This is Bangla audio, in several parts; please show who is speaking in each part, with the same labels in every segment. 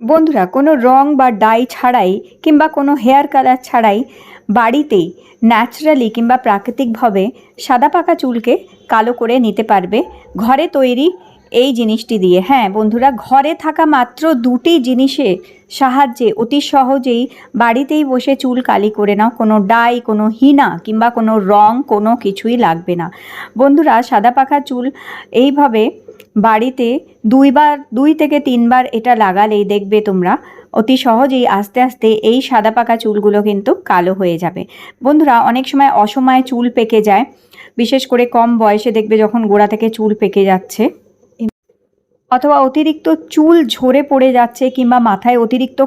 Speaker 1: বন্ধুরা, কোনো রং বা ডাই ছাড়াই কিংবা কোনো হেয়ার কালার ছাড়াই বাড়িতেই ন্যাচারালি কিংবা প্রাকৃতিকভাবে সাদা পাকা চুলকে কালো করে নিতে পারবে। ঘরে তৈরি এই জিনিসটি দিয়ে। হ্যাঁ বন্ধুরা, ঘরে থাকা মাত্র দুটি জিনিসের সাহায্যে অতি সহজেই বাড়িতেই বসে চুল কালি করে নাও। কোনো ডাই কোনো হিনা কিংবা কোনো রং, কোনো কিছুই লাগবে না। বন্ধুরা, সাদা পাখা চুল এইভাবে বাড়িতে দুইবার, দুই থেকে তিনবার এটা লাগালেই দেখবে তোমরা। অতি সহজেই আস্তে আস্তে এই সাদা পাকা চুলগুলো কিন্তু কালো হয়ে যাবে। বন্ধুরা, অনেক সময় অসময়ে চুল পেকে যায়। বিশেষ করে কম বয়সে দেখবে যখন গোড়া থেকে চুল পেকে যাচ্ছে। অথবা অতিরিক্ত চুল ঝরে পড়ে যাচ্ছে কিংবা মাথায় অতিরিক্ত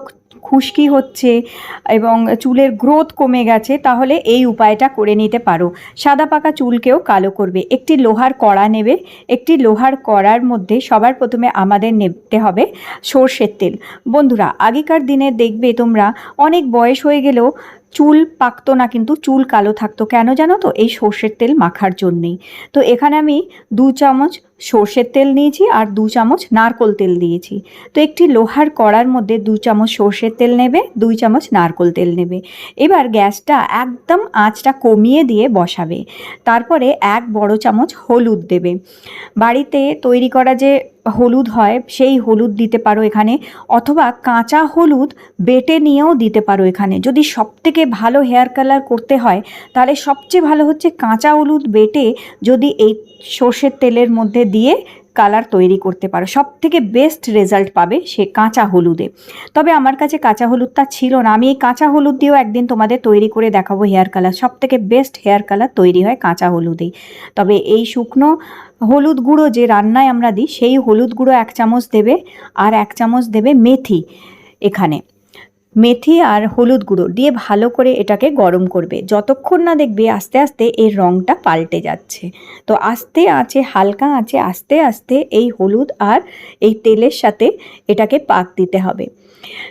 Speaker 1: খুশকি হচ্ছে এবং চুলের গ্রোথ কমে গেছে, তাহলে এই উপায়টা করে নিতে পারো। সাদা পাকা চুলকেও কালো করবে। একটি লোহার কড়া নেবে। একটি লোহার কড়ার মধ্যে সবার প্রথমে আমাদের নিতে হবে সর্ষের তেল। বন্ধুরা, আগেকার দিনে দেখবে তোমরা অনেক বয়স হয়ে গেলেও চুল পাকতো না, কিন্তু চুল কালো থাকতো। কেন জানো তো? এই সর্ষের তেল মাখার জন্যেই। তো এখানে আমি দু চামচ সর্ষের তেল নিয়েছি আর দু চামচ নারকোল তেল দিয়েছি। তো একটি লোহার কড়ার মধ্যে দু চামচ সর্ষের তেল নেবে, দুই চামচ নারকোল তেল নেবে। এবার গ্যাসটা একদম আঁচটা কমিয়ে দিয়ে বসাবে। তারপরে এক বড় চামচ হলুদ দেবে। বাড়িতে তৈরি করা যে হলুদ হয়, সেই হলুদ দিতে পারো এখানে, অথবা কাঁচা হলুদ বেটে নিয়েও দিতে পারো এখানে। যদি সবথেকে ভালো হেয়ার কালার করতে হয়, তাহলে সবচেয়ে ভালো হচ্ছে কাঁচা হলুদ বেটে যদি এই সর্ষের তেলের মধ্যে দিয়ে কালার তৈরি করতে পারো। সব থেকে বেস্ট রেজাল্ট পাবে সে কাঁচা হলুদে। তবে আমার কাছে কাঁচা হলুদটা ছিল না। আমি এই কাঁচা হলুদ দিয়েও একদিন তোমাদের তৈরি করে দেখাবো হেয়ার কালার। সব থেকে বেস্ট হেয়ার কালার তৈরি হয় কাঁচা হলুদেই। তবে এই শুকনো হলুদ গুঁড়ো যে রান্নায় আমরা দিই, সেই হলুদ গুঁড়ো এক চামচ দেবে আর এক চামচ দেবে মেথি এখানে। মেথি আর হলুদ গুঁড়ো দিয়ে ভালো করে এটাকে গরম করবে। যতক্ষণ না দেখবে আস্তে আস্তে এর রঙটা পাল্টে যাচ্ছে। তো আস্তে আছে, হালকা আছে, আস্তে আস্তে এই হলুদ আর এই তেলের সাথে এটাকে পাক দিতে হবে।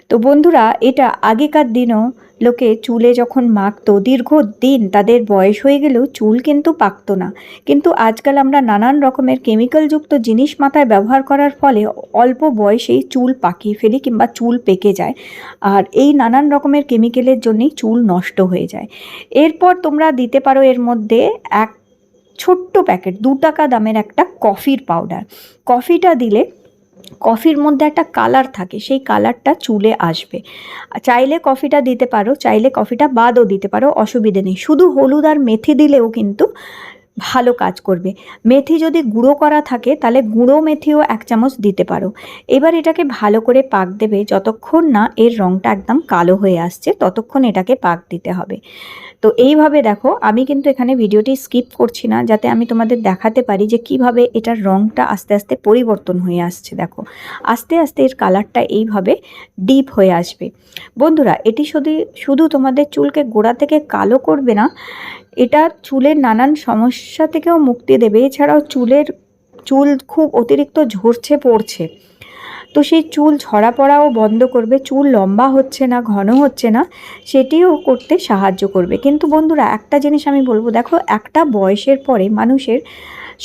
Speaker 1: তো বন্ধুরা, এটা আগেকার দিনও লোকে চুলে যখন মাখতো, দীর্ঘদিন তাদের বয়স হয়ে গেলেও চুল কিন্তু পাকতো না। কিন্তু আজকাল আমরা নানান রকমের কেমিক্যালযুক্ত জিনিস মাথায় ব্যবহার করার ফলে অল্প বয়সেই চুল পাকিয়ে ফেলি কিংবা চুল পেকে যায়। আর এই নানান রকমের কেমিক্যালের জন্যেই চুল নষ্ট হয়ে যায়। এরপর তোমরা দিতে পারো এর মধ্যে এক ছোট্ট প্যাকেট, দু টাকা দামের একটা কফির পাউডার। কফিটা দিলে কফির মধ্যে একটা কালার থাকে, সেই কালারটা চুলে আসবে। চাইলে কফিটা দিতে পারো, চাইলে কফিটা বাদও দিতে পারো, অসুবিধে নেই। শুধু হলুদ আর মেথি দিলেও কিন্তু ভালো কাজ করবে। মেথি যদি গুঁড়ো করা থাকে, তাহলে গুঁড়ো মেথিও এক চামচ দিতে পারো। এবার এটাকে ভালো করে পাক দেবে, যতক্ষণ না এর রঙটা একদম কালো হয়ে আসছে, ততক্ষণ এটাকে পাক দিতে হবে। তো এইভাবে দেখো, আমি কিন্তু এখানে ভিডিওটি স্কিপ করছি না, যাতে আমি তোমাদের দেখাতে পারি যে কীভাবে এটার রঙটা আস্তে আস্তে পরিবর্তন হয়ে আসছে, দেখো। আস্তে আস্তে এর কালারটা এইভাবে ডিপ হয়ে আসবে। বন্ধুরা, এটি শুধু শুধু তোমাদের চুলকে গোড়া থেকে কালো করবে না, এটা চুলের নানান সমস্যা থেকেও মুক্তি দেবে। এছাড়াও চুলের, চুল খুব অতিরিক্ত ঝরছে, পড়ছে। তো সেই চুল ঝরা পড়াও বন্ধ করবে, চুল লম্বা হচ্ছে না, ঘন হচ্ছে না, সেটিও করতে সাহায্য করবে। কিন্তু বন্ধুরা, একটা জিনিস আমি বলব, দেখো, একটা বয়সের পরে মানুষের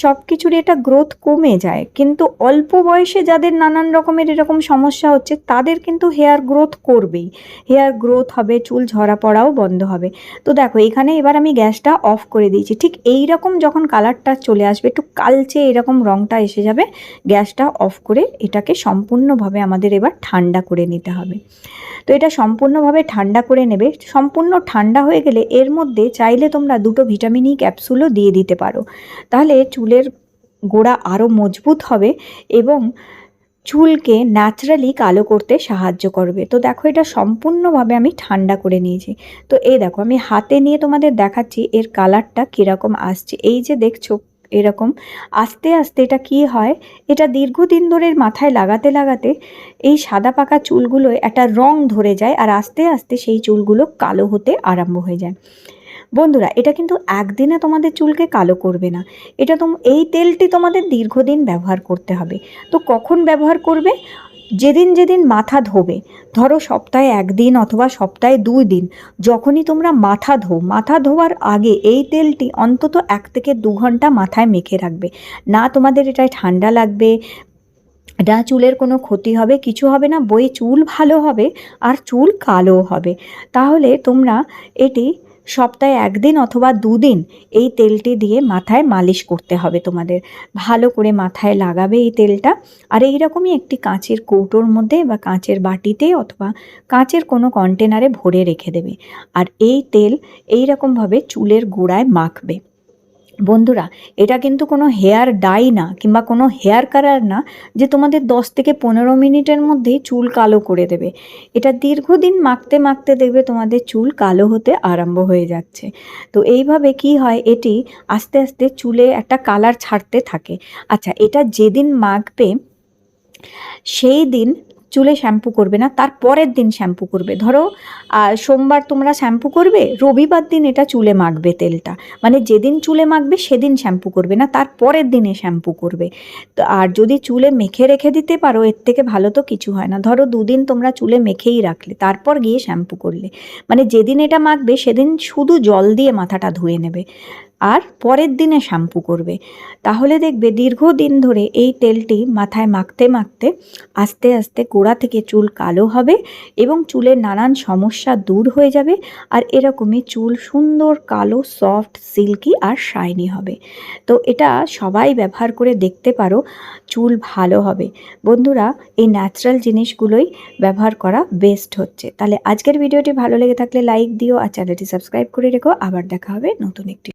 Speaker 1: সব কিছুরই এটা গ্রোথ কমে যায়। কিন্তু অল্প বয়সে যাদের নানান রকমের এরকম সমস্যা হচ্ছে, তাদের কিন্তু হেয়ার গ্রোথ করবেই। হেয়ার গ্রোথ হবে, চুল ঝরা পড়াও বন্ধ হবে। তো দেখো, এখানে এবার আমি গ্যাসটা অফ করে দিয়েছি। ঠিক এই রকম যখন কালারটা চলে আসবে, একটু কালচে এরকম রঙটা এসে যাবে, গ্যাসটা অফ করে এটাকে সম্পূর্ণভাবে আমাদের এবার ঠান্ডা করে নিতে হবে। তো এটা সম্পূর্ণভাবে ঠান্ডা করে নেবে। সম্পূর্ণ ঠান্ডা হয়ে গেলে এর মধ্যে চাইলে তোমরা দুটো ভিটামিন ই ক্যাপসুলও দিয়ে দিতে পারো। তাহলে চুলের গোড়া আরও মজবুত হবে এবং চুলকে ন্যাচারালি কালো করতে সাহায্য করবে। তো দেখো এটা সম্পূর্ণভাবে আমি ঠান্ডা করে নিয়েছি। তো এই দেখো, আমি হাতে নিয়ে তোমাদের দেখাচ্ছি এর কালারটা কীরকম আসছে। এই যে দেখছ এরকম, আস্তে আস্তে এটা কি হয়? এটা দীর্ঘদিন ধরে মাথায় লাগাতে লাগাতে এই সাদা পাকা চুলগুলো একটা রং ধরে যায় আর আস্তে আস্তে সেই চুলগুলো কালো হতে আরম্ভ হয়ে যায়। বন্ধুরা, এটা কিন্তু একদিনে তোমাদের চুলকে কালো করবে না। এটা তোম, এই তেলটি তোমাদের দীর্ঘদিন ব্যবহার করতে হবে। তো কখন ব্যবহার করবে? যেদিন যেদিন মাথা ধোবে, ধরো সপ্তাহে একদিন অথবা সপ্তাহে দুই দিন, যখনই তোমরা মাথা ধো মাথা ধোয়ার আগে এই তেলটি অন্তত এক থেকে দু ঘণ্টা মাথায় মেখে রাখবে। না তোমাদের এটায় ঠান্ডা লাগবে, না চুলের কোনো ক্ষতি হবে, কিছু হবে না, বই চুল ভালো হবে আর চুল কালো হবে। তাহলে তোমরা এটি সপ্তাহে একদিন অথবা দুদিন এই তেলটি দিয়ে মাথায় মালিশ করতে হবে তোমাদের। ভালো করে মাথায় লাগাবে এই তেলটা। আর এই রকমই একটি কাঁচের কৌটোর মধ্যে বা কাঁচের বাটিতে অথবা কাঁচের কোনো কন্টেনারে ভরে রেখে দেবে। আর এই তেল এইরকমভাবে চুলের গোড়ায় মাখবে। বন্ধুরা, এটা কিন্তু কোনো হেয়ার ডাই না কিংবা কোনো হেয়ার কালার না যে তোমাদের দশ থেকে পনেরো মিনিটের মধ্যেই চুল কালো করে দেবে। এটা দীর্ঘদিন মাখতে মাখতে দেখবে তোমাদের চুল কালো হতে আরম্ভ হয়ে যাচ্ছে। তো এইভাবে কি হয়, এটি আস্তে আস্তে চুলে একটা কালার ছাড়তে থাকে। আচ্ছা এটা যেদিন মাখবে, সেই দিন চুলে শ্যাম্পু করবে না, তার পরের দিন শ্যাম্পু করবে। ধরো সোমবার তোমরা শ্যাম্পু করবে, রবিবার দিন এটা চুলে মাখবে তেলটা। মানে যেদিন চুলে মাখবে, সেদিন শ্যাম্পু করবে না, তার পরের দিনে শ্যাম্পু করবে। তো আর যদি চুলে মেখে রেখে দিতে পারো, এর থেকে ভালো তো কিছু হয় না। ধরো, দুদিন তোমরা চুলে মেখেই রাখলে, তারপর গিয়ে শ্যাম্পু করলে। মানে যেদিন এটা মাখবে, সেদিন শুধু জল দিয়ে মাথাটা ধুয়ে নেবে। আর পরের দিনে শ্যাম্পু করবে। তাহলে দেখবে দীর্ঘদিন ধরে এই তেলটি মাথায় মাখতে মাখতে আস্তে আস্তে গোড়া থেকে চুল কালো হবে এবং চুলের নানান সমস্যা দূর হয়ে যাবে আর এরকমই চুল সুন্দর কালো, সফট, সিল্কি আর শাইনি হবে। তো এটা সবাই ব্যবহার করে দেখতে পারো, চুল ভালো হবে। বন্ধুরা, এই ন্যাচারাল জিনিসগুলোই ব্যবহার করা বেস্ট হচ্ছে। তাহলে আজকের ভিডিওটি ভালো লেগে থাকলে লাইক দিও আর চ্যানেলটি সাবস্ক্রাইব করে রেখো। আবার দেখা হবে নতুন একটি